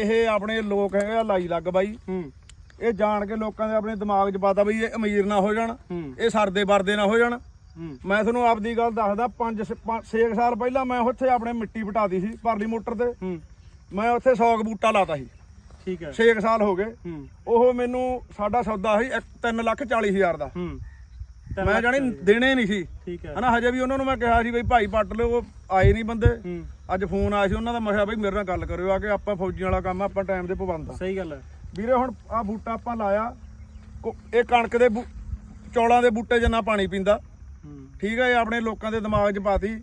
ਇਹ ਆਪਣੇ ਲੋਕ ਹੈਗੇ ਆ ਲਾਈ ਲੱਗ ਬਾਈ। ਹੂੰ। ਇਹ ਜਾਣ ਕੇ ਲੋਕਾਂ ਦੇ ਆਪਣੇ ਦਿਮਾਗ 'ਚ ਪਾਤਾ ਬਈ ਇਹ ਅਮੀਰ ਨਾ ਹੋ ਜਾਣ ਇਹ ਸਰਦੇ ਵਰਦੇ ਨਾ ਹੋ ਜਾਣ। ਮੈਂ ਤੁਹਾਨੂੰ ਆਪਦੀ ਗੱਲ ਦੱਸਦਾ 5 6 ਸਾਲ ਪਹਿਲਾਂ ਮੈਂ ਉੱਥੇ ਆਪਣੇ ਮਿੱਟੀ ਪਟਾਦੀ ਸੀ ਪਰਲੀ ਮੋਟਰ ਤੇ। ਮੈਂ ਉੱਥੇ 100 ਕੁ ਬੂਟਾ ਲਾਤਾ ਸੀ। ਠੀਕ ਹੈ। 6 ਸਾਲ ਹੋ ਗਏ। ਉਹ ਮੈਨੂੰ ਸਾਡਾ ਸੌਦਾ ਸੀ 3 ਲੱਖ 40 ਹਜ਼ਾਰ ਦਾ। ਮੈਂ ਜਾਣੀ ਦੇਣੇ ਨਹੀਂ ਸੀ। ਠੀਕ ਹੈ। ਹਨਾ ਹਜੇ ਵੀ ਉਹਨਾਂ ਨੂੰ ਮੈਂ ਕਿਹਾ ਸੀ ਬਈ ਭਾਈ ਪੱਟ ਲਿਓ ਆਏ ਨਹੀਂ ਬੰਦੇ। ਅੱਜ ਫੋਨ ਆਇਆ ਸੀ ਉਹਨਾਂ ਦਾ ਮੈਂ ਕਿਹਾ ਬਈ ਮੇਰੇ ਨਾਲ ਗੱਲ ਕਰਿਓ ਆ ਕੇ ਆਪਾਂ ਫੌਜੀਆਂ ਵਾਲਾ ਕੰਮ ਆ, ਆਪਾਂ ਟਾਈਮ ਦੇ ਪਾਬੰਦ ਆ। ਸਹੀ ਗੱਲ ਹੈ। ਵੀਰੇ ਹੁਣ ਆ ਬੂਟਾ ਆਪਾਂ ਲਾਇਆ ਕੋ- ਇਹ ਕਣਕ ਦੇ ਬੂ- ਚੌਲਾਂ ਦੇ ਬੂਟੇ ਜਿੰਨਾ ਪਾਣੀ ਪੀਂਦਾ। ਹੂੰ। ਠੀਕ ਹੈ ਇਹ ਆਪਣੇ ਲੋਕਾਂ ਦੇ ਦਿਮਾਗ 'ਚ ਪਾਤੀ।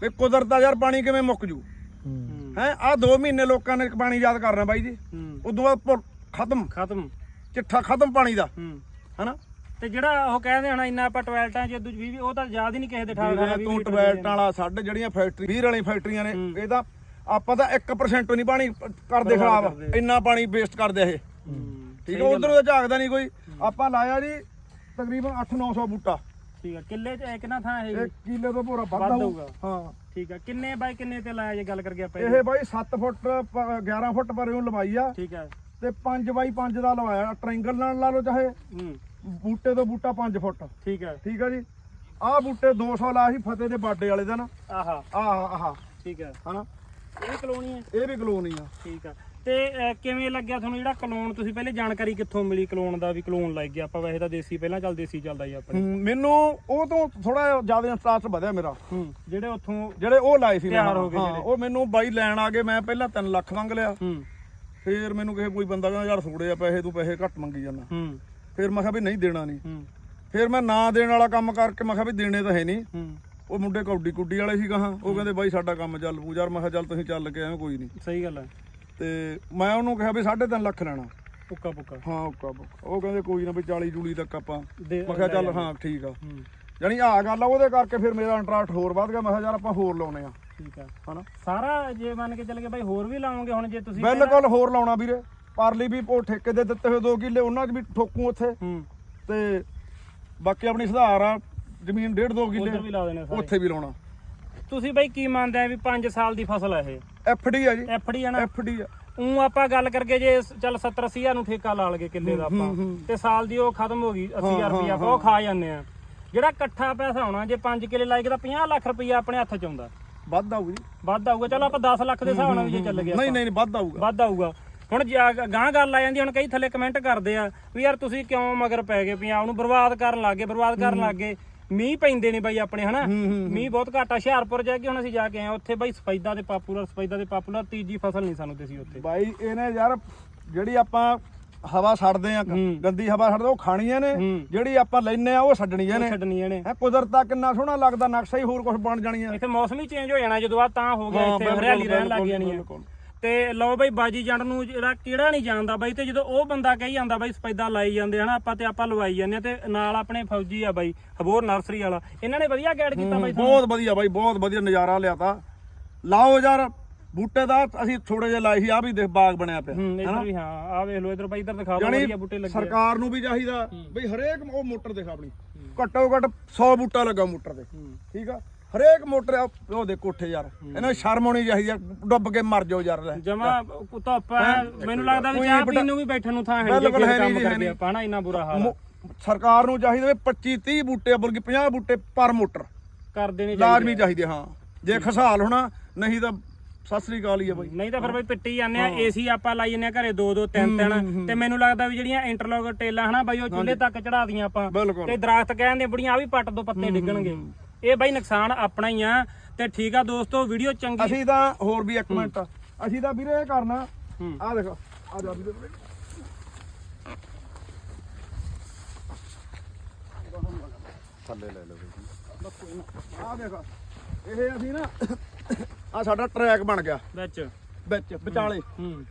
ਵੀ ਕੁਦਰਤ ਦਾ ਯਾਰ ਪਾਣੀ ਕਿਵੇਂ ਮੁੱਕ ਜੂ? ਹੂੰ। ਹੈ। ਆ 2 ਮਹੀਨੇ ਲੋਕਾਂ ਨੇ ਪਾਣੀ ਯਾਦ ਕਰਨਾ ਬਾਈ ਜੀ। ਹੂੰ। ਉਦੋਂ ਬਾਅਦ ਭੁੱਲ- ਖਤਮ। ਖਤਮ। ਚਿੱਠਾ ਖਤਮ ਪਾਣੀ ਦਾ। ਹੂੰ। ਹਨਾ? ਤੇ ਜਿਹੜਾ ਉਹ ਕਹਿੰਦੇ ਹਣਾ ਇੰਨਾ ਆਪਾਂ ਟਵੈਲਟਾਂ ਚ ਦੂਜੀ ਵੀ ਉਹ ਤਾਂ ਯਾਦ ਹੀ ਨਹੀਂ ਕਿਸੇ ਦੇ ਠਾਲ ਵੀਰੇ ਤੂੰ ਟਵੈਲਟ ਵਾਲਾ ਸਾਡੇ ਜਿਹੜੀਆਂ ਫੈਕਟਰੀ 20 ਵਾਲੀਆਂ ਫੈਕਟਰੀਆਂ ਨੇ ਹੂੰ। ਇਹ ਤਾਂ ਆਪਾਂ ਤਾਂ 1% ਨਹੀਂ ਪਾਣੀ ਕਰਦੇ ਖਰਾਬ। ਇੰਨਾ ਪਾਣੀ ਵੇਸਟ ਕਰਦੇ ਇਹ। ਠੀਕ ਹੈ ਉਧਰੋਂ ਤਾਂ ਝਾਕਦਾ ਨਹੀਂ ਕੋਈ। ਆਪਾਂ ਲਾਇਆ ਜੀ ਤਕਰੀਬਨ 8-900 ਬੂਟਾ। ਠੀਕ ਹੈ ਕਿੱਲੇ ਚ ਇਹ ਕਿੰਨਾ ਥਾਂ ਇਹ ਇੱਕ ਕਿੱਲੇ ਤੋਂ ਭੋਰਾ ਵੱਧ ਵੱਧ ਆਊ ਹੋਊਗਾ। ਹਾਂ। ਠੀਕ ਹੈ ਕਿੰਨੇ ਬਾਈ ਕਿੰਨੇ ਤੇ ਲਾਇਆ ਜੇ ਗੱਲ ਕਰਕੇ ਆਪਾਂ ਇਹ ਬਾਈ 7 ਫੁੱਟ ਪ- 11 ਫੁੱਟ ਪਰ ਨੂੰ ਲਵਾਈ ਆ। ਠੀਕ ਹੈ ਤੇ 5 ਬਾਈ 5 ਦਾ ਲਵਾਇਆ ਟ੍ਰਾਇੰਗਲ ਨਾਲ ਲਾ ਲਓ ਚਾਹੇ। ਹੂੰ। ਬੂਟੇ ਤੋਂ ਬੂਟਾ 5 ਫੁੱਟ। ਠੀਕ ਹੈ। ਠੀਕ ਆ ਜੀ? ਆਹ ਬੂਟੇ 200 ਲਾਇਆ ਸੀ ਫਤਿਹ ਦੇ ਬਾਡੇ ਵਾਲੇ ਦਿਨ। ਆਹਾ। ਆਹ ਆਹ। ਠੀਕ ਹੈ। ਹਨਾ? ਇਹ ਵੀ ਕਲੋਨੀ ਹੈ? ਇਹ ਵੀ ਕਲੋਨੀ ਆ। ਠੀਕ ਆ। ਤੇ ਕਿਵੇਂ ਲੱਗਿਆ ਤੁਹਾਨੂੰ ਜਿਹੜਾ ਕਲੋਨ? ਤੁਸੀਂ ਪਹਿਲੇ ਜਾਣਕਾਰੀ ਕਿੱਥੋਂ ਮਿਲੀ ਕਲੋਨ ਦਾ ਵੀ ਕਲੋਨ ਲੱਗ ਗਿਆ? ਆਪਾਂ ਵੈਸੇ ਤਾਂ ਦੇਸੀ ਪਹਿਲਾਂ ਚੱਲ ਦੇਸੀ ਚੱਲਦਾ ਜੀ ਆਪਣੇ। ਹਮ, ਮੈਨੂੰ ਉਹ ਤੋਂ ਥੋੜਾ ਜ਼ਿਆਦਾ ਇੰਟਰਸਟ ਵਧਿਆ ਮੇਰਾ। ਹੂੰ ਜਿਹੜੇ ਉੱਥੋਂ ਜਿਹੜੇ ਉਹ ਲਾਏ ਸੀ ਮੈਂ। ਤਿਆਰ ਹੋ ਗਏ ਹਾਂ, ਜਿਹੜੇ। ਉਹ ਮੈਨੂੰ ਬਾਈ ਲੈਣ ਆ ਗਏ ਮੈਂ ਪਹਿਲਾਂ 3 ਲੱਖ ਮੰਗ ਲਿਆ। ਹੂੰ। ਫੇਰ ਮੈਨੂੰ ਕਿਸੇ ਕੋਈ ਬੰਦਾ ਕਹਿੰਦਾ ਯਾਰ ਥੋੜੇ ਆ ਪੈਸੇ ਤੂੰ ਪੈਸੇ ਘੱਟ ਮੰਗੀ ਜਾਂਦਾ। ਹੂੰ। ਫੇਰ ਮੈਂ ਕਿਹਾ ਵੀ ਨਹੀਂ ਦੇਣਾ ਨਹੀਂ ਹੂੰ। ਫੇਰ ਮੈਂ ਨਾ ਦੇਣ ਵਾਲਾ ਕੰਮ ਕਰਕੇ ਮੈਂ ਕਿਹਾ ਵੀ ਦੇਣੇ ਤਾਂ ਹੈ ਨਹੀਂ ਹੂੰ। ਉਹ ਮੁੰਡੇ ਕੌਡੀ ਕੁੱਡੀ ਵਾਲੇ ਸੀ ਕਹਾਂ ਉਹ ਕਹਿੰਦੇ ਬਾਈ ਸਾਡਾ ਕੰਮ ਚੱਲ ਪੂ ਯਾਰ ਮੈਂ ਕਿਹਾ ਚੱਲ ਤੁਸੀਂ ਚੱਲ ਕੇ ਐਵੇਂ ਕੋਈ ਨਹੀਂ ਸਹੀ ਗੱਲ ਹੈ। ਤੇ ਮੈਂ ਉਹਨੂੰ ਕਿਹਾ ਵੀ 3.5 ਲੱਖ ਲੈਣਾ। ਪੁੱਕਾ ਪੁੱਕਾ। ਹਾਂ ਓਕਾ ਬੁੱਕਾ। ਉਹ ਕਹਿੰਦੇ ਕੋਈ ਨਾ ਵੀ 40 ਜੂਲੀ ਤੱਕ ਆਪਾਂ। ਦੇ ਮੈਂ ਕਿਹਾ ਚੱਲ ਹਾਂ ਠੀਕ ਆ। ਹੂੰ। ਜਾਣੀ ਆ ਗੱਲ ਆ ਉਹਦੇ ਕਰਕੇ ਫਿਰ ਮੇਰਾ ਇੰਟਰਸਟ ਹੋਰ ਵੱਧ ਗਿਆ। ਮੈਂ ਕਿਹਾ ਯਾਰ ਆਪਾਂ ਹੋਰ ਲਾਉਨੇ ਆ। ਠੀਕ ਆ। ਹਨਾ? ਸਾਰਾ ਜੇ ਮੰਨ ਕੇ ਚੱਲ ਗਏ ਬਾਈ ਹੋਰ ਵੀ ਲਾਉਂਗੇ ਹੁਣ ਜੇ ਤੁਸੀਂ ਬਿਲਕੁਲ ਹੋਰ ਲਾਉਣਾ ਵੀਰੇ। ਪਰਲੀ ਵੀ ਉਹ ਠੇਕੇ ਦੇ ਦਿੱਤੇ ਹੋਏ 2 ਕਿੱਲੇ ਉਹਨਾਂ 'ਚ ਵੀ ਠੋਕੂ ਉੱਥੇ। ਤੇ ਬਾਕੀ ਆਪਣੀ ਸੁਧਾਰ ਆ ਜ਼ਮੀਨ 1.5 2 ਉਧਰ ਵੀ ਕਿੱਲੇ ਲਾ ਦੇਣੇ ਸਾਰੇ। ਉੱਥੇ ਵੀ ਲਾਉਣਾ। ਤੁਸੀਂ ਬਾਈ ਕੀ ਮੰਨਦੇ ਆ ਵੀ 5 ਸਾਲ ਦੀ ਫਸਲ ਹੈ ਇਹ? ਐਫਡੀ ਆ ਜੀ। ਐਫਡੀ ਆ ਨਾ? ਐਫਡੀ ਆ। ਉਹ ਆਪਾਂ ਗੱਲ ਕਰਕੇ ਜੇ ਸ- ਚੱਲ 70 80 ਹਜ਼ਾਰ ਨੂੰ ਠੇਕਾ ਲਾ ਲਗੇ ਕਿੱਲੇ ਦਾ ਆਪਾਂ। ਤੇ ਸਾਲ ਦੀ ਉਹ ਖਤਮ ਹੋ ਗਈ 80000 ਰੁਪਇਆ ਆਪਾਂ ਉਹ ਖਾ ਜਾਂਦੇ ਆ। ਜਿਹੜਾ ਇਕੱਠਾ ਪੈਸਾ ਹੋਣਾ ਜੇ 5 ਕਿੱਲੇ ਲਾਏਗੇ ਤਾਂ 50 ਲੱਖ ਰੁਪਇਆ ਆਪਣੇ ਹੱਥ ਚ ਆਉਂਦਾ। ਵੱਧ ਆਊ ਜੀ। ਵੱਧ ਆਊਗਾ ਚਲੋ ਆਪਾਂ 10 ਲੱਖ ਦੇ ਹਿਸਾਬ ਨਾਲ ਵੀ ਜੇ ਚੱਲ ਗਿਆ ਨਹੀਂ ਨਹੀਂ ਨਹੀਂ, ਵੱਧ ਆਊਗਾ। ਵੱਧ ਆਊਗਾ। ਹੁਣ ਗਾਂ ਗੱਲ ਆ ਜਾਂਦੀ ਹੁਣ ਕਈ ਥੱਲੇ ਕਮੈਂਟ ਕਰਦੇ ਆ ਵੀ ਯਾਰ ਤੁਸੀਂ ਕਿਉਂ ਮਗਰ ਪੈ ਗਏ ਪੰਜਾਬ ਨੂੰ ਬਰਬਾਦ ਕਰਨ ਲੱਗੇ ਬਰਬਾਦ ਕਰਨ ਲੱਗੇ ਮੀਂਹ ਪੈਂਦੇ ਨੇ ਬਾਈ ਆਪਣੇ ਹਨਾ? ਮੀਂਹ ਬਹੁਤ ਘੱਟ ਆ। ਹੁਸ਼ਿਆਰਪੁਰ ਜਾ ਕੇ ਹੁਣ ਅਸੀਂ ਜਾ ਕੇ ਆਏ ਉੱਥੇ ਬਾਈ ਸਫੈਦਾ ਦੇ ਪਾਪੂਲਰ ਸਫੈਦਾ ਦੇ ਪਾਪੂਲਰ ਤੀਜੀ ਫਸਲ ਨਹੀਂ ਸਾਨੂੰ ਦਿਸੀ ਉੱਥੇ। ਬਾਈ ਇਹਨੇ ਯਾਰ ਜਿਹੜੀ ਆਪਾਂ ਹਵਾ ਛੱਡਦੇ ਆ। ਗੰਦੀ ਹਵਾ ਛੱਡਦੇ ਉਹ ਖਾਣੀਆਂ ਨੇ। ਜਿਹੜੀ ਆਪਾਂ ਲੈਨੇ ਆ ਉਹ ਛੱਡਣੀਆਂ ਨੇ। ਛੱਡਣੀਆਂ ਨੇ। ਕੁਦਰਤ ਦਾ ਕਿੰਨਾ ਸੋਹਣਾ ਲੱਗਦਾ ਨਕਸ਼ਾ ਹੀ ਹੋਰ ਕੁਝ ਬਣ ਜਾਣੀਆਂ। ਇੱਥੇ ਮੌਸਮ ਹੀ ਚੇਂਜ ਹੋ ਜਾਣਾ ਜਦੋਂ ਆ ਤਾਂ ਹੋ ਗਿਆ ਇੱਥੇ ਹਰਿਆਲੀ ਰਹਿਣ ਲੱਗ ਜਾਣੀ ਹੈ। ਤੇ ਲਓ ਬਈ ਬਾਜੀ ਜੰਡ ਨੂੰ ਜਿਹੜਾ ਕਿਹੜਾ ਨਹੀਂ ਜਾਣਦਾ ਬਾਈ ਤੇ ਜਦੋਂ ਉਹ ਬੰਦਾ ਕਹੀ ਜਾਂਦਾ ਬਾਈ ਸਪੈਦਾ ਲਾਈ ਜਾਂਦੇ ਹਨਾ ਆਪਾਂ ਤੇ ਆਪਾਂ ਲਵਾਈ ਜਾਂਦੇ ਤੇ ਨਾਲ ਆਪਣੇ ਫੌਜੀ ਆ ਬਾਈ ਹਬੋਰ ਨਰਸਰੀ ਵਾਲਾ ਇਹਨਾਂ ਨੇ ਵਧੀਆ ਗਾਈਡ ਕੀਤਾ ਬਾਈ। ਬਹੁਤ ਵਧੀਆ ਬਾਈ ਬਹੁਤ ਵਧੀਆ ਨਜ਼ਾਰਾ ਲਿਆਤਾ ਲਾਓ ਯਾਰ ਬੂਟੇ ਦਾ ਅਸੀਂ ਥੋੜੇ ਜਿਹਾ ਲਾਏ ਸੀ ਆ ਵੀ ਦੇਖ ਬਾਗ ਬਣਿਆ ਪਿਆ ਹੂੰ ਇਧਰ ਵੀ ਹਾਂ ਆ ਵੇਖ ਲਓ ਇਧਰ ਬਾਈ ਇਧਰ ਦਿਖਾ ਦਿਓ ਜਾਣੀ ਵਧੀਆ ਬੂਟੇ ਲੱਗੇ। ਸਰਕਾਰ ਨੂੰ ਵੀ ਚਾਹੀਦਾ ਬਈ ਹਰੇਕ ਉਹ ਮੋਟਰ ਦੇਖ ਆਪਣੀ ਘੱਟੋ ਘੱਟ 100 ਬੂਟਾ ਲੱਗਾ ਮੋਟਰ ਤੇ। ਠੀਕ ਆ ਹਰੇਕ ਮੋਟਰ ਆ, ਉਹ ਦੇ ਕੋਠੇ ਯਾਰ। ਇਹਨਾਂ ਸ਼ਰਮ ਆਉਣੀ ਚਾਹੀਦੀ ਆ, ਡੁੱਬ ਕੇ ਮਰ ਜਾਓ ਯਾਰ। ਲੈ। ਜਮਾ ਧੁੱਪ ਹੈ? ਮੈਨੂੰ ਲੱਗਦਾ ਵੀ ਚਾਹ ਪੀਣ ਨੂੰ ਵੀ ਬੈਠਣ ਨੂੰ ਥਾਂ ਹੈ ਨਹੀਂ ਕੰਮ ਜੀ, ਹੈ ਕਰਦੇ। ਆਪਾਂ ਨਾ ਇੰਨਾ ਬੁਰਾ ਹਾਲ ਸਰਕਾਰ ਨੂੰ ਚਾਹੀਦਾ ਵੀ 25 30 ਬੂਟੇ ਬਲਕਿ 50 ਬੂਟੇ ਪਰ ਮੋਟਰ। ਕਰਦੇ ਨੇ ਲਾਜ਼ਮੀ ਚਾਹੀਦੇ ਹਾਂ। ਜੇ ਖਸਾਲ ਹੋਣਾ ਨਹੀਂ ਤਾਂ ਸਤਿ ਸ੍ਰੀ ਅਕਾਲ ਹੀ ਆ ਬਾਈ। ਨਹੀਂ ਤਾਂ ਫਿਰ ਬਈ ਪਿੱਟੀ ਜਾਂਦੇ ਆ ਏਸੀ ਆਪਾਂ ਲਾਈ ਜਾਂਦੇ ਆ ਘਰੇ ਦੋ ਦੋ ਤਿੰਨ ਤਿੰਨ। ਤੇ ਮੈਨੂੰ ਲੱਗਦਾ ਵੀ ਜਿਹੜੀਆਂ ਇੰਟਰਲੌਕ ਟੇਲਾਂ ਹਨਾ ਬਾਈ ਉਹ ਚੁੱਲ੍ਹੇ ਤੱਕ ਚੜਾ ਦੀਆਂ ਆਪਾਂ। ਤੇ ਦਰਖਤ ਕਹਿੰਦੇ ਬੁੜੀਆਂ ਆ ਵੀ ਪੱਟ ਦੋ ਪੱਤੇ ਡਿੱਗਣਗੇ। ਇਹ ਬਾਈ ਨੁਕਸਾਨ ਆਪਣਾ ਹੀ ਆ ਤੇ ਠੀਕ ਆ ਦੋਸਤੋ ਵੀਡੀਓ ਚੰਗੀ ਅਸੀਂ ਤਾਂ ਹੋਰ ਵੀ ਇੱਕ ਮਿੰਟ ਅਸੀਂ ਤਾਂ ਵੀਰੇ ਇਹ ਕਰਨਾ। ਆ ਦੇਖੋ ਆ ਜਾ ਵੀਰੇ। ਵੀਰੇ। ਥੱਲੇ ਲੈ ਲਓ ਆ ਦੇਖੋ ਇਹ ਅਸੀਂ ਨਾ ਆ ਸਾਡਾ ਟਰੈਕ ਬਣ ਗਿਆ। ਵਿੱਚ। ਵਿੱਚ ਵਿਚਾਲੇ। ਹੂੰ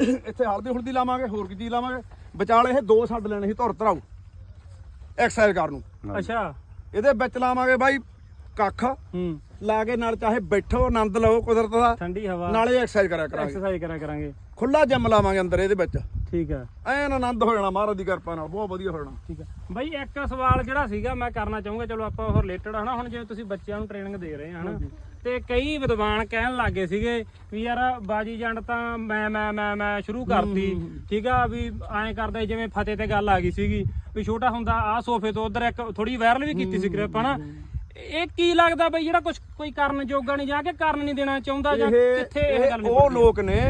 ਇੱਥੇ ਹਲਦੀ ਹੁਲਦੀ ਲਾਵਾਂਗੇ ਹੋਰ ਕੀ ਚੀਜ਼ ਲਾਵਾਂਗੇ। ਵਿਚਾਲੇ ਇਹ ਦੋ ਛੱਡ ਲੈਣੇ ਸੀ ਧੁਰ ਧਰਾਉ ਐਕਸਰਸਾਈਜ਼ ਕਰਨ ਨੂੰ। ਅੱਛਾ। ਇਹਦੇ ਵਿੱਚ ਲਾਵਾਂਗੇ ਬਾਈ ਕੱਖ ਹੂੰ। ਲਾ ਕੇ ਨਾਲ ਚਾਹੇ ਬੈਠੋ ਆਨੰਦ ਲਓ ਕੁਦਰਤ ਦਾ। ਠੰਡੀ ਹਵਾ। ਨਾਲੇ ਐਕਸਰਸਾਈਜ਼ ਕਰਿਆ ਕਰਾਂਗੇ। ਐਕਸਰਸਾਈਜ਼ ਕਰਿਆ ਕਰਾਂਗੇ। ਖੁੱਲਾ ਜਿਮ ਲਾਵਾਂਗੇ ਅੰਦਰ ਇਹਦੇ ਵਿੱਚ। ਠੀਕ ਆ। ਐਨ ਆਨੰਦ ਹੋ ਜਾਣਾ ਮਹਾਰਾਜ ਦੀ ਕਿਰਪਾ ਨਾਲ ਬਹੁਤ ਵਧੀਆ ਹੋ ਜਾਣਾ। ਠੀਕ ਆ। ਬਾਈ ਇੱਕ ਸਵਾਲ ਜਿਹੜਾ ਸੀਗਾ ਮੈਂ ਕਰਨਾ ਚਾਹੂੰਗਾ ਚਲੋ ਆਪਾਂ ਉਹ ਰਿਲੇਟਡ ਹਨਾ? ਹੁਣ ਜਿਵੇਂ ਤੁਸੀਂ ਬੱਚਿਆਂ ਨੂੰ ਟ੍ਰੇਨਿੰਗ ਦੇ ਰਹੇ ਹਨਾ? ਤੇ ਕਈ ਵਿਦਵਾਨ ਕਹਿਣ ਲੱਗੇ ਸੀਗੇ ਵੀ ਯਾਰ ਬਾਜੀ ਜੰਡ ਤਾਂ ਮੈਂ ਮੈਂ ਮੈਂ ਮੈਂ ਸ਼ੁਰੂ ਕਰਤੀ। ਠੀਕ ਆ ਵੀ ਐਂ ਕਰਦਾ ਜਿਵੇਂ ਫਤਿਹ ਤੇ ਗੱਲ ਆ ਗਈ ਸੀਗੀ ਵੀ ਛੋਟਾ ਹੁੰਦਾ ਆ ਸੋਫੇ ਤੋਂ ਉਧਰ ਇੱਕ ਥੋੜੀ ਵਾਇਰਲ ਵੀ ਕੀਤੀ ਸੀ ਕ੍ਰਿਪ ਹਨਾ? ਇਹ ਕੀ ਲੱਗਦਾ ਬਈ ਜਿਹੜਾ ਕੁਝ ਕੋਈ ਕਰਨ ਜੋਗਾ ਨਹੀਂ ਜਾ ਕੇ ਕਰਨ ਨਹੀਂ ਦੇਣਾ ਚਾਹੁੰਦਾ ਜਾਂ ਕਿੱਥੇ ਇਹ ਗੱਲ ਉਹ? ਲੋਕ ਨੇ।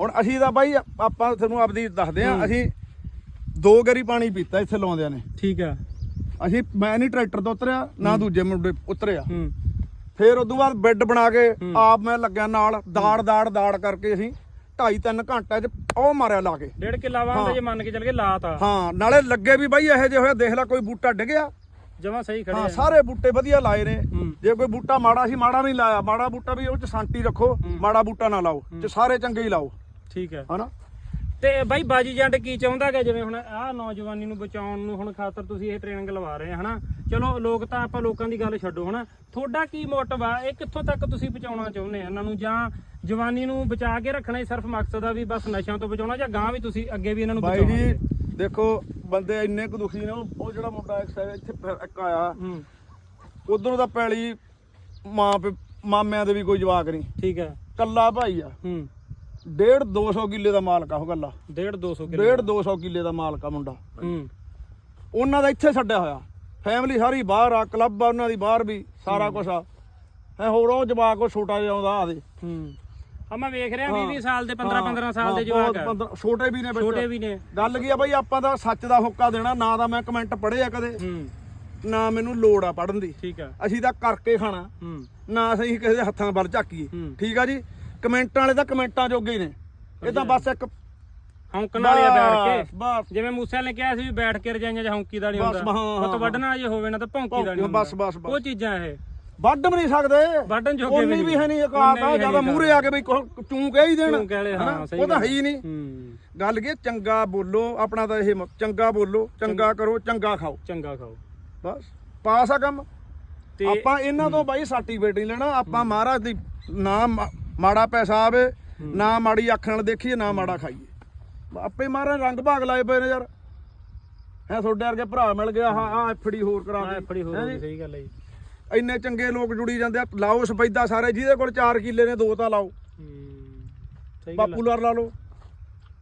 ਹੁਣ ਅਸੀਂ ਤਾਂ ਬਾਈ ਆਪਾਂ ਤੁਹਾਨੂੰ ਆਪਦੀ ਦੱਸਦੇ ਆ ਅਸੀਂ ਦੋ ਗਰੀ ਪਾਣੀ ਪੀਤਾ ਇੱਥੇ ਲਾਉਂਦਿਆਂ ਨੇ। ਠੀਕ ਆ ਅਸੀਂ ਮੈਂ ਨਹੀਂ ਟਰੈਕਟਰ ਤੋਂ ਉਤਰਿਆ ਨਾ ਦੂਜੇ ਮੁੰਡੇ ਉਤਰਿਆ। ਫਿਰ ਉਦੋਂ ਬਾਅਦ ਬੈੱਡ ਬਣਾ ਕੇ ਆਪ ਮੈਂ ਲੱਗਿਆ ਨਾਲ ਦਾੜ ਦਾੜ ਦਾੜ ਕਰਕੇ ਅਸੀਂ ਢਾਈ ਤਿੰਨ ਘੰਟੇ ਚ ਉਹ ਮਾਰਿਆ ਲਾ ਕੇ। ਡੇਢ ਕਿੱਲਾ ਵਾਂਦਾ ਜੇ ਮੰਨ ਕੇ ਚੱਲ ਗਏ ਲਾਤਾ। ਹਾਂ ਨਾਲੇ ਲੱਗੇ ਵੀ ਬਾਈ ਇਹੋ ਜਿਹੇ ਹੋਇਆ ਦੇਖ ਲੈ ਕੋਈ ਬੂਟਾ ਡਿੱਗਿਆ। ਜਮਾ ਸਹੀ ਖੜੇ ਹਾਂ ਆ। ਸਾਰੇ ਬੂਟੇ ਵਧੀਆ ਲਾਏ ਨੇ। ਹੂੰ। ਜੇ ਕੋਈ ਬੂਟਾ ਮਾੜਾ ਸੀ ਮਾੜਾ ਨਹੀਂ ਲਾਇਆ। ਮਾੜਾ ਬੂਟਾ ਵੀ ਉਹ ਚ ਸਾਂਟੀ ਰੱਖੋ ਮਾੜਾ ਬੂਟਾ ਨਾ ਲਾਓ। ਤੇ ਸਾਰੇ ਚੰਗੇ ਹੀ ਲਾਓ। ਠੀਕ ਹੈ। ਹਨਾ? ਤੇ ਬਾਈ ਬਾਜੀ ਜੰਡ ਕੀ ਚਾਹੁੰਦਾ ਕਿ ਜਿਵੇਂ ਹੁਣ ਆਹ ਨੌਜਵਾਨੀ ਨੂੰ ਬਚਾਉਣ ਨੂੰ ਹੁਣ ਖਾਤਰ ਤੁਸੀਂ ਇਹ ਟ੍ਰੇਨਿੰਗ ਲਵਾ ਰਹੇ ਹਨਾ? ਚਲੋ ਲੋਕ ਤਾਂ ਆਪਾਂ ਲੋਕਾਂ ਦੀ ਗੱਲ ਛੱਡੋ ਹਨਾ? ਤੁਹਾਡਾ ਕੀ ਮੋਟਿਵ ਆ? ਇਹ ਕਿੱਥੋਂ ਤੱਕ ਤੁਸੀਂ ਬਚਾਉਣਾ ਚਾਹੁੰਦੇ ਆ? ਇਹਨਾਂ ਨੂੰ ਜਾਂ ਜਵਾਨੀ ਨੂੰ ਬਚਾ ਕੇ ਰੱਖਣਾ ਹੀ ਸਿਰਫ ਮਕਸਦ ਆ ਵੀ ਬਸ ਨਸ਼ਿਆਂ ਤੋਂ ਬਚਾਉਣਾ ਜਾਂ ਗਾਂ ਵੀ ਤੁਸੀਂ ਅੱਗੇ ਵੀ ਇਹਨਾਂ ਨੂੰ ਬਾਈ ਬਚਾਉਣਾ? ਜੀ ਦੇਖੋ ਬੰਦੇ ਇੰਨੇ ਕੁ ਦੁਖੀ ਨੇ ਉਹ ਉਹ ਜਿਹੜਾ ਮੁੰਡਾ ਇੱਕ side ਇੱਥੇ ਫਿਰ ਇੱਕ ਆਇਆ। ਹੂੰ। ਉਧਰੋਂ ਦਾ ਪੈਲੀ ਮਾਂ ਪਿ- ਮਾਮਿਆਂ ਦੇ ਵੀ ਕੋਈ ਜਵਾਕ ਨਹੀਂ। ਠੀਕ ਹੈ। ਕੱਲਾ ਭਾਈ ਆ। ਹੂੰ। ਡੇਢ 200 ਕਿੱਲੇ ਦਾ ਮਾਲਕ ਆ ਉਹ ਗੱਲਾ ਡੇਢ 200 ਕਿਲੋ ਡੇਢ 200 ਕਿੱਲੇ ਦਾ ਮਾਲਕ ਆ ਮੁੰਡਾ। ਹੂੰ। ਉਹਨਾਂ ਦਾ ਇੱਥੇ ਛੱਡਿਆ ਹੋਇਆ। ਫੈਮਿਲੀ ਸਾਰੀ ਬਾਹਰ ਆ ਕਲੱਬ ਆ ਉਹਨਾਂ ਦੀ ਬਾਹਰ ਵੀ ਸਾਰਾ ਕੁਝ ਆ। ਹੈ ਹੋਰ ਉਹ ਜਵਾਕ ਉਹ ਛੋਟਾ ਜਿਹਾ ਆਉਂਦਾ ਆਦੇ ਹੂੰ। ਆ ਮੈਂ ਵੇਖ ਰਿਹਾ 20 20 ਸਾਲ ਦੇ 15 15 ਸਾਲ ਦੇ ਜਵਾਕ ਆ। ਛੋਟੇ ਵੀ ਨੇ ਵਿੱਚ ਛੋਟੇ ਵੀ ਨੇ। ਗੱਲ ਕੀ ਆ ਬਈ ਆਪਾਂ ਤਾਂ ਸੱਚ ਦਾ ਹੁੱਕਾ ਦੇਣਾ ਨਾ ਤਾਂ ਮੈਂ ਕਮੈਂਟ ਪੜ੍ਹੇ ਆ ਕਦੇ। ਹੂੰ। ਨਾ ਮੈਨੂੰ ਲੋੜ ਆ ਪੜਨ ਦੀ। ਠੀਕ ਆ। ਅਸੀਂ ਤਾਂ ਕਰਕੇ ਖਾਣਾ। ਹੂੰ। ਨਾ ਅਸੀਂ ਕਿਸੇ ਦੇ ਹੱਥਾਂ ਵੱਲ ਝਾਕੀਏ। ਹੂੰ। ਠੀਕ ਆ ਜੀ? ਕਮੈਂਟਾਂ ਵਾਲੇ ਤਾਂ ਕਮੈਂਟਾਂ ਜੋਗੇ ਹੀ ਨੇ। ਇਹ ਤਾਂ ਬਸ ਇੱਕ ਹੌਂਕਣ ਵਾਲੇ ਆ ਬੈਠ ਬਸ, ਕੇ। ਬਸ ਜਿਵੇਂ ਮੂਸੇ ਨੇ ਕਿਹਾ ਸੀ ਵੀ ਬੈਠ ਕੇ ਰਜਾਈਆਂ ਜਾਂ ਹੌਂਕੀ ਦਾ ਨਹੀਂ ਬਸ, ਹੁੰਦਾ। ਹਾਂ, ਹਾਂ, ਪਤ ਵੱਢਣਾ ਜੇ ਹੋਵੇ ਨਾ ਤਾਂ ਭੌਂਕੀ ਦਾ ਨਹੀਂ ਹੁੰਦਾ। ਬਸ, ਬਸ, ਬਸ। ਉਹ ਚੀਜ਼ਾਂ ਇਹ। ਵੱਢ ਵੀ ਨਹੀਂ ਸਕਦੇ। ਵੱਢਣ ਜੋਗੇ ਵੀ ਉਨੀ ਨਹੀਂ। ਵੀ ਹੈ ਨਹੀਂ ਔਕਾਤ ਆ ਜ਼ਿਆਦਾ ਮੂਹਰੇ ਆ ਕੇ ਬਈ ਚੂੰ ਕਹਿ ਹੀ ਦੇਣ ਚੂੰ ਕਹਿ ਲਏ, ਹਾਂ, ਹਨਾ? ਸਹੀ ਉਹ ਤਾਂ। ਹੈ ਹੀ ਨਹੀਂ। ਗੱਲ ਕੀ ਚੰਗਾ ਬੋਲੋ ਆਪਣਾ ਤਾਂ ਇਹ ਚੰਗਾ ਬੋਲੋ ਚੰਗਾ ਕਰੋ ਚੰਗਾ ਖਾਓ। ਚੰਗਾ ਖਾਓ। ਬਸ ਪਾਸ ਆ ਕੰਮ। ਤੇ ਆਪਾਂ ਇਹਨਾਂ ਤੋਂ ਬਾਈ ਸਰਟੀਫਿਕੇਟ ਨਹੀਂ ਲੈਣਾ ਆਪਾਂ ਮਹਾਰਾਜ ਦੀ ਨਾ ਮਾੜਾ ਪੈਸਾ ਆਵੇ ਨਾ ਮਾੜੀ ਅੱਖ ਨਾਲ ਦੇਖੀਏ ਨਾ ਮਾੜਾ ਖਾਈਏ। ਆਪੇ ਮਹਾਰਾਜ ਰੰਗ ਭਾਗ ਲਾਏ ਪਏ ਨੇ ਯਾਰ। ਹੈ ਤੁਹਾਡੇ ਵਰਗੇ ਭਰਾ ਮਿਲ ਗਿਆ ਹਾਂ ਆ ਐਫੜੀ ਹੋਰ ਕਰਾ ਆ ਦੇ। ਬੜੀ ਹੋ ਹੈਂ ਗਈ ਜੀ? ਸਹੀ ਗੱਲ ਹੈ ਜੀ। ਇੰਨੇ ਚੰਗੇ ਲੋਕ ਜੁੜੀ ਜਾਂਦੇ ਆ ਲਾਓ ਸਪੈਦਾ ਸਾਰੇ ਜਿਹਦੇ ਕੋਲ 4 ਕਿੱਲੇ ਨੇ ਦੋ ਤਾਂ ਲਾਓ। ਹੂੰ ਸਹੀ ਗੱਲ ਹੈ। ਪਾਪੂਲਰ ਲਾ ਲਓ।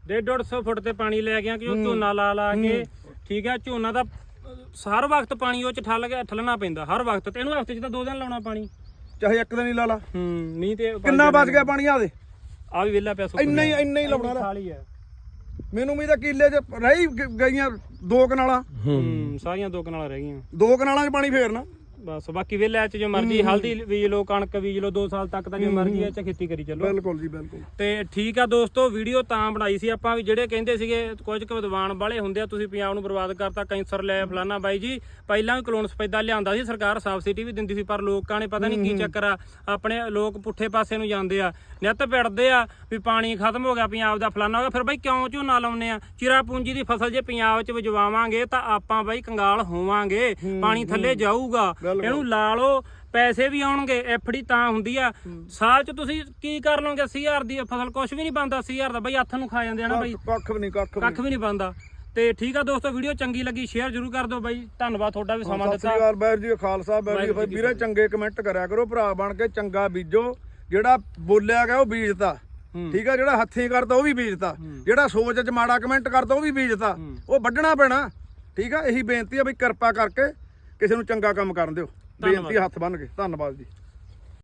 ਡੇਢ ਡੇਢ ਸੌ ਫੁੱਟ ਤੇ ਪਾਣੀ ਲੈ ਗਿਆ ਕਿ ਉਹ ਝੋਨਾ ਲਾ ਲਾ ਕੇ। ਠੀਕ ਹੈ ਝੋਨਾ ਦਾ ਅਹ, ਹਰ ਵਕਤ ਪਾਣੀ ਉਹ ਚ ਠੱਲ ਗਿਆ ਠੱਲਣਾ ਪੈਂਦਾ ਹਰ ਵਕਤ। ਤੇ ਇਹਨੂੰ ਹਫ਼ਤੇ ਚ ਤਾਂ ਦੋ ਦਿਨ ਲਾਉਣਾ ਪਾਣੀ। ਚਾਹੇ ਇੱਕ ਦਿਨ ਹੀ ਲਾ ਲਾ। ਹੂੰ ਮੀਂਹ ਤੇ ਕਿੰਨਾ ਬਚ ਗਿਆ ਪਾਣੀ ਆ ਦੇ? ਆ ਵੀ ਵਿਹਲਾ ਪਿਆ ਸੁੱਕ ਇੰਨਾ ਹੀ। ਇੰਨਾ ਹੀ ਲਾਉਣਾ ਨਾ। ਖਾਲੀ ਹੈ ਮੈਨੂੰ ਵੀ ਤਾਂ ਕਿੱਲੇ 'ਚ ਰਹੀ ਗ- ਗਈਆਂ ਦੋ ਕਨਾਲਾਂ। ਹੂੰ ਸਾਰੀਆਂ ਦੋ ਕਨਾਲਾਂ ਰਹਿ ਗਈਆਂ। ਦੋ ਕਨਾਲਾਂ 'ਚ ਪਾਣੀ ਫੇਰਨਾ। ਬਸ ਬਾਕੀ ਵਿਹਲੇ ਚ ਜੋ ਮਰਜ਼ੀ ਹਲਦੀ ਬੀਜ ਲਓ ਕਣਕ ਬੀਜ ਲਓ 2 ਸਾਲ ਤੱਕ ਤਾਂ ਜੋ ਮਰਜ਼ੀ ਐ ਚ ਖੇਤੀ ਕਰੀ ਚੱਲੋ। ਬਿਲਕੁਲ ਜੀ ਬਿਲਕੁਲ। ਤੇ ਠੀਕ ਆ ਦੋਸਤੋ ਵੀਡੀਓ ਤਾਂ ਬਣਾਈ ਸੀ ਆਪਾਂ ਵੀ ਜਿਹੜੇ ਕਹਿੰਦੇ ਸੀਗੇ ਕੁਝ ਕੁ ਵਿਦਵਾਨ ਵਾਲੇ ਹੁੰਦੇ ਆ ਤੁਸੀਂ ਪੰਜਾਬ ਨੂੰ ਬਰਬਾਦ ਕਰਤਾ ਕੈਂਸਰ ਲੈ ਫਲਾਨਾ ਬਾਈ ਜੀ। ਪਹਿਲਾਂ ਵੀ ਕਲੋਨ ਸਪੈਦਾ ਲਿਆਂਦਾ ਸੀ ਸਰਕਾਰ ਸਬਸਿਡੀ ਵੀ ਦਿੰਦੀ ਸੀ ਪਰ ਲੋਕਾਂ ਨੇ ਪਤਾ ਨਹੀਂ ਕੀ ਚੱਕਰ ਆ ਆਪਣੇ ਲੋਕ ਪੁੱਠੇ ਪਾਸੇ ਨੂੰ ਜਾਂਦੇ ਆ। ਨਿੱਤ ਪਿੜਦੇ ਆ ਵੀ ਪਾਣੀ ਖਤਮ ਹੋ ਗਿਆ ਪੰਜਾਬ ਦਾ ਫਲਾਨਾ ਹੋ ਗਿਆ ਫਿਰ ਬਾਈ ਕਿਉਂ ਝੋਨਾ ਲਾਉਨੇ ਆ? ਚਿਰਾ ਪੂੰਜੀ ਦੀ ਫਸਲ ਜੇ ਪੰਜਾਬ 'ਚ ਵਜਵਾਵਾਂਗੇ ਤਾਂ ਆਪਾਂ ਬਾਈ ਕੰਗਾਲ ਹੋਵਾਂਗੇ। ਪਾਣੀ ਥੱਲੇ ਜਾਊਗਾ। ਇਹਨੂੰ ਲਾ ਲਓ ਪੈਸੇ ਵੀ ਆਉਣਗੇ ਐਫਡੀ ਤਾਂ ਹੁੰਦੀ ਆ। ਸਾਲ ਚ ਤੁਸੀਂ ਕੀ ਕਰ ਲਓਗੇ 80000 ਦੀ ਫਸਲ ਕੁਝ ਵੀ ਨਹੀਂ ਬਣਦਾ 80000 ਦਾ ਬਈ ਹੱਥ ਨੂੰ ਖਾ ਜਾਂਦੇ ਆ ਨਾ ਬਈ। ਕੱਖ ਵੀ ਨਹੀਂ ਕੱਖ ਵੀ ਕੱਖ ਵੀ ਨਹੀਂ ਬਣਦਾ। ਤੇ ਠੀਕ ਆ ਦੋਸਤੋ ਵੀਡੀਓ ਚੰਗੀ ਲੱਗੀ ਸ਼ੇਅਰ ਜਰੂਰ ਕਰ ਦਿਓ ਬਾਈ। ਧੰਨਵਾਦ ਤੁਹਾਡਾ ਵੀ ਸਮਾਂ ਸਤਿ ਸ੍ਰੀ ਦਿੱਤਾ। ਅਕਾਲ ਬੈਰ ਜੀ ਖਾਲਸਾ ਬੈਰ ਜੀ। ਵੀਰੇ ਚੰਗੇ ਕਮੈਂਟ ਕਰਿਆ ਕਰੋ ਭਰਾ ਬਣ ਕੇ ਚੰਗਾ ਬੀਜੋ। ਜਿਹੜਾ ਬੋਲਿਆ ਗਿਆ ਉਹ ਬੀਜਤਾ। ਠੀਕ ਆ ਜਿਹੜਾ ਹੱਥੀਂ ਕਰਦਾ ਉਹ ਵੀ ਬੀਜਤਾ। ਜਿਹੜਾ ਸੋਚ 'ਚ ਮਾੜਾ ਕਮੈਂਟ ਕਰਦਾ ਉਹ ਵੀ ਬੀਜਤਾ। ਉਹ ਵੱਢਣਾ ਪੈਣਾ। ਠੀਕ ਆ ਇਹੀ ਬੇਨਤੀ ਆ ਵੀ ਕਿਰਪਾ ਕਰਕੇ ਕਿਸੇ ਨੂੰ ਚੰਗਾ ਕੰਮ ਕਰਨ ਦਿਓ। ਬੇਨਤੀ ਹੱਥ ਬੰਨ ਕੇ। ਧੰਨਵਾਦ ਜੀ।